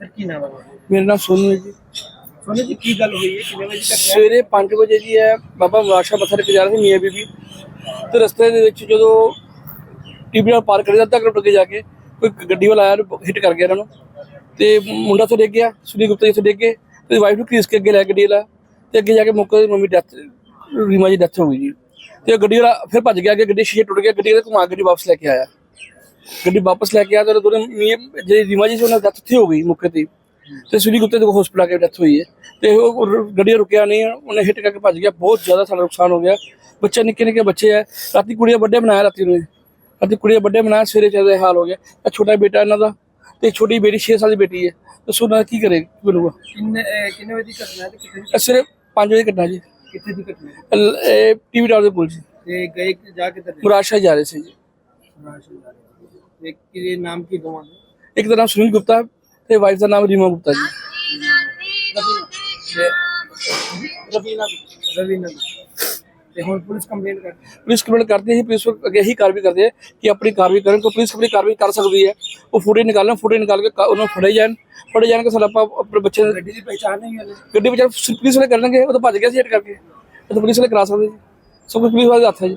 Sir ਕੀ ਨਾਮ ਹੈ ਮੇਰਾ ਨਾਮ ਸੋਨੂ ਹੈ ਜੀ। ਸੋਨੇ ਜੀ ਕੀ ਗੱਲ ਹੋਈ ਹੈ? ਕਿੰਨੇ ਵਜੇ ਤੱਕ ਸਵੇਰੇ 5 ਵਜੇ ਜੀ ਹੈ ਬਾਬਾ ਮੁਰਾਸ਼ਾ ਮੱਥਾ ਟੇਕ ਜਾ ਰਹੇ ਸੀ ਮੀਆਂ ਬੀਬੀ। ਤੇ ਰਸਤੇ ਦੇ ਵਿੱਚ ਜਦੋਂ ਟੀਵੀ ਨਾਲ ਪਾਰ ਕਰੀ ਅੱਧਾ ਕਿਲੋਮੀਟਰ ਅੱਗੇ ਜਾ ਕੇ ਕੋਈ ਗੱਡੀ ਵਾਲਾ ਆਇਆ ਹਿੱਟ ਕਰ ਗਿਆ ਇਹਨਾਂ ਨੂੰ। ਤੇ ਮੁੰਡਾ ਤੋਂ ਡਿੱਗ ਗਿਆ ਸੁਨੀ ਗੁਪਤਾ ਜੀ ਤੋਂ ਡਿੱਗ ਗਏ। ਤੇ ਵਾਈਫ ਨੂੰ ਕ੍ਰੀਸ ਕੇ ਅੱਗੇ ਲੈ ਕੇ ਗੱਡੀ ਵਾਲਾ। ਤੇ ਅੱਗੇ ਜਾ ਕੇ ਮੌਕੇ ਤੇ ਮੰਮੀ ਡੈਥ ਰੀਮਾ ਜੀ ਡੈਥ ਹੋ ਗਈ ਜੀ। ਤੇ ਗੱਡੀ ਵਾਲਾ ਫਿਰ ਭੱਜ ਗਿਆ ਅੱਗੇ ਗੱਡੀ ਸ਼ੀਸ਼ੇ ਟੁੱਟ ਗਿਆ ਗੱਡੀ ਦੇ ਘੁਮਾ ਕੇ ਵਾਪਸ ਲੈ ਕੇ ਆਇਆ। ਗੱਡੀ ਵਾਪਸ ਲੈ ਕੇ ਆਇਆ ਤੇ ਦੋਨੇ ਜਿਹੜੀ ਰੀਮਾ ਜੀ ਸੀ ਉਹਨਾਂ ਦੀ ਡੈਥ ਉੱਥੇ ਹੋ ਗਈ ਮੌਕੇ ਤੇ। ਤੇ ਸੁਨੀ ਗੁਪਤੇ ਦੇ ਹਸਪੀਟਲ ਆ ਕੇ ਡੈਥ ਹੋਈ ਹੈ। ਤੇ ਉਹ ਗੱਡੀ ਰੁਕਿਆ ਨਹੀਂ ਉਹਨੇ ਹਿੱਟ ਕਰਕੇ ਭੱਜ ਗਿਆ। ਬਹੁਤ ਜ਼ਿਆਦਾ ਸਾਡਾ ਨੁਕਸਾਨ ਹੋ ਗਿਆ। ਬੱਚੇ ਨਿੱਕੇ ਨਿੱਕੇ ਬੱਚੇ ਆ ਰਾਤੀ ਕੁੜੀਆਂ ਵੱਡੇ ਬਣਾਇਆ ਰਾਤੀ ਨੂੰ ਰਾਤੀ ਕੁੜੀਆਂ ਵੱਡੇ ਬਣਾਇਆ ਸਵੇਰੇ ਚੱਲਦਾ ਹਾਲ ਹੋ ਗਿਆ। ਇਹ ਛੋਟਾ ਬੇਟਾ ਇਹਨਾਂ ਦਾ ਤੇ ਛੋਟੀ ਬੇਟੀ 6 ਸਾਲ ਦੀ ਬੇਟੀ ਹੈ। ਦੱਸੋ ਉਹਨਾਂ ਕੀ ਕਰੇ ਬਣੂਗਾ? ਕਿੰਨੇ ਕਿੰਨੇ ਵਜੇ ਹੈ ਤੇ ਕਿੱਥੇ ਸਵੇਰੇ 5 ਵਜੇ ਕੱਟਣਾ ਜੀ। ਕਿੱਥੇ ਦੀ ਘਟਨਾ ਇਹ ਟੀਵੀ ਟਾਵਰ ਦੇ ਕੋਲ ਜੀ। ਤੇ ਗਏ ਜਾ ਕੇ ਤੇ ਮੁਰਾਸ਼ਾ ਜਾ ਰਹੇ ਸੀ ਜੀ। ਤੇ ਕੀ ਨਾਮ ਕੀ ਦੋਵਾਂ ਦਾ? ਇੱਕ ਦਾ ਨਾਮ ਸੁਨੀਲ ਗੁਪਤਾ ਤੇ ਵਾਈਫ ਦਾ ਨਾਮ ਰੀਮਾ ਗੁਪਤਾ ਜੀ। ਰਵੀਨਾ ਰਵੀਨਾ ਤੇ ਹੁਣ ਪੁਲਿਸ ਕੰਪਲੇਂਟ ਕਰ ਪੁਲਿਸ ਕੰਪਲੇਂਟ ਕਰਦੀ ਹੈ ਪੁਲਿਸ ਅੱਗੇ ਹੀ ਕਾਰਵਾਈ ਕਰਦੇ ਹੈ ਕਿ ਆਪਣੀ ਕਾਰਵਾਈ ਕਰਨ ਤੋਂ ਪੁਲਿਸ ਆਪਣੀ ਕਾਰਵਾਈ ਕਰ ਸਕਦੀ ਹੈ। ਉਹ ਫੋਟੋ ਨਿਕਾਲਣ ਫੋਟੋ ਨਿਕਾਲ ਕੇ ਕਾ- ਉਹਨੂੰ ਫੜੇ ਜਾਣ ਫੜੇ ਜਾਣ ਕੇ ਸਾਡਾ ਆਪਾਂ ਆਪਣੇ ਬੱਚੇ ਨੂੰ ਗੱਡੀ ਦੀ ਪਹਿਚਾਣ ਨਹੀਂ ਹੋਈ ਗੱਡੀ ਵਿੱਚ ਪੁਲਿਸ ਵਾਲੇ ਕਰਨਗੇ ਉਹ ਤਾਂ ਭੱਜ ਗਿਆ ਸੀ ਹਿੱਟ ਕਰਕੇ। ਉਹ ਤਾਂ ਪੁਲਿਸ ਵਾਲੇ ਕਰਾ ਸਕਦੇ ਜੀ। ਸਭ ਕੁਝ ਪੁਲਿਸ ਵਾਲੇ ਦੇ ਹੱਥ ਹੈ ਜੀ।